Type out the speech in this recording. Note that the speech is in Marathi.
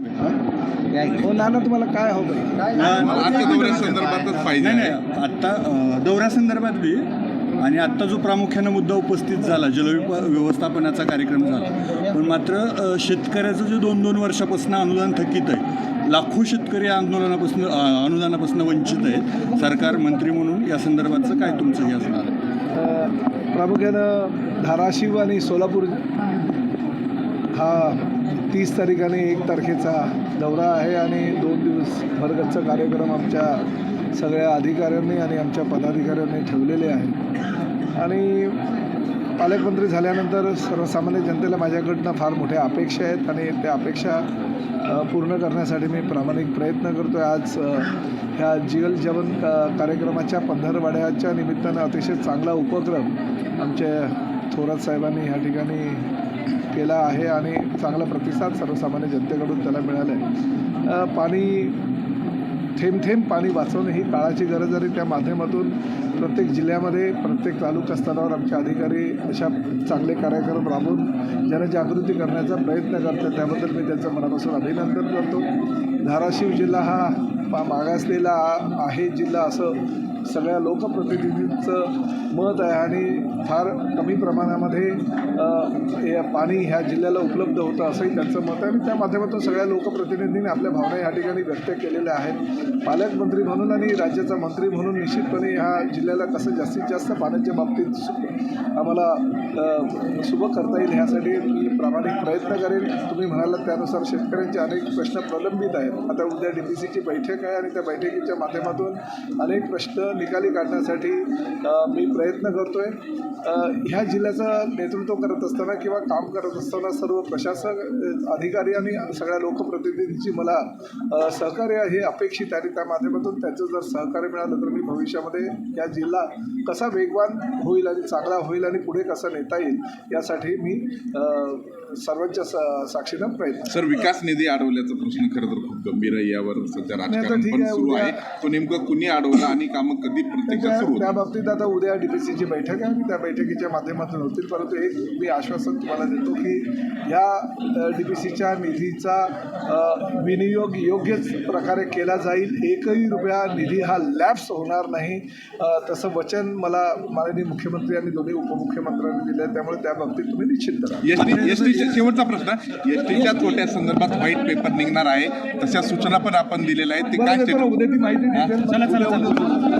हो नाना तुम्हाला काय हवं? पाहिजे. नाही आत्ता अ, दौऱ्यासंदर्भात बी आणि आत्ता जो प्रामुख्यानं मुद्दा उपस्थित झाला जलविप व्यवस्थापनाचा कार्यक्रम झाला पण मात्र शेतकऱ्याचं जे दोन दोन वर्षापासून अनुदान थकीत आहे लाखो शेतकरी या आंदोलनापासून अनुदानापासून वंचित आहेत. सरकार मंत्री म्हणून या संदर्भातचं काय तुमचं हे असणार? प्रामुख्यानं धाराशिव आणि सोलापूर हा तीस तारीख आणि एक तारखेचा दौरा आहे आणि दोन दिवस भरगच्चा कार्यक्रम आमच्या सगळ्या अधिकाऱ्यांनी आणि आमच्या पदाधिकाऱ्यांनी ठेवलेले आहे आणि पालकमंत्री झाल्यानंतर सर्वसामान्य जनतेला माझ्याकडनं फार मोठ्या अपेक्षा आहेत आणि त्या अपेक्षा पूर्ण करण्यासाठी मी प्रामाणिक प्रयत्न करतो आहे आज ह्या जीवन जेवण कार्यक्रमाच्या पंधरवाड्याच्या निमित्तानं अतिशय चांगला उपक्रम आमच्या थोरात साहेबांनी ह्या ठिकाणी केला आहे आणि चांगला प्रतिसाद सर्वसामान्य जनतेकडून त्याला मिळाला आहे पाणी थेंब थेंब पाणी वाचवणं ही काळाची गरज आणि त्या माध्यमातून प्रत्येक जिल्ह्यामध्ये प्रत्येक तालुका स्तरावर आमचे अधिकारी अशा चांगले कार्यक्रम राबवून जनजागृती करण्याचा प्रयत्न करतात. त्याबद्दल मी त्यांचं मनापासून अभिनंदन करतो. धाराशिव जिल्हा हा पा मागासलेला आहे जिल्हा असं सगळ्या लोकप्रतिनिधींचं मत आहे आणि फार कमी प्रमाणामध्ये या पाणी ह्या जिल्ह्याला उपलब्ध होतं असंही त्यांचं मत आहे. आणि त्या माध्यमातून सगळ्या लोकप्रतिनिधींनी आपल्या भावना या ठिकाणी व्यक्त केलेल्या आहेत. पालकमंत्री म्हणून आणि राज्याचा मंत्री म्हणून निश्चितपणे ह्या जिल्ह्याला कसं जास्तीत जास्त पाण्याच्या बाबतीत आम्हाला शुभ सुबक करता येईल ह्यासाठी मी प्रामाणिक प्रयत्न करेन. तुम्ही म्हणालात त्यानुसार शेतकऱ्यांचे अनेक प्रश्न प्रलंबित आहेत. आता उद्या डी पी सीची बैठक आहे आणि त्या बैठकीच्या माध्यमातून अनेक प्रश्न निकाली काढण्यासाठी मी प्रयत्न करतो आहे ह्या जिल्ह्याचं नेतृत्व करत असताना किंवा काम करत असताना सर्व प्रशासक अधिकारी आणि सगळ्या लोकप्रतिनिधींची मला सहकार्य हे अपेक्षित आहे आणि त्या माध्यमातून. त्यांचं जर सहकार्य मिळालं तर मी भविष्यामध्ये या जिल्हा कसा वेगवान होईल आणि चांगला होईल आणि पुढे कसा नेता येईल यासाठी मी सर्वांच्या साक्षीनं प्रयत्न सर विकास निधी अडवल्याचा प्रश्न खरं तर खूप गंभीर आहे. यावर सध्या राजकारण ठीक पण आहे, सुरू आहे. तो नेमकं कुणी अडवलं आणि कामं कधी प्रत्यक्षात त्या सुरू त्या होतील? बाबतीत आता उद्या डी पी सीची बैठक आहे. त्या बैठकीच्या माध्यमातून होतील. परंतु एक मी आश्वासन तुम्हाला देतो की या डी पी सीच्या निधीचा विनियोग योग्यच प्रकारे केला जाईल. एकही रुपया निधी हा लॅप्स होणार नाही. तसं वचन मला माननीय मुख्यमंत्री आणि दोन्ही उपमुख्यमंत्र्यांनी दिलं आहे त्यामुळे त्या बाबतीत तुम्ही निश्चित करा एस टी एस टीच्या शेवटचा प्रश्न एस टीच्या तोट्या संदर्भात व्हाईट पेपर निघणार आहे. तशा सूचना पण आपण दिलेल्या आहेत. ते काय माहिती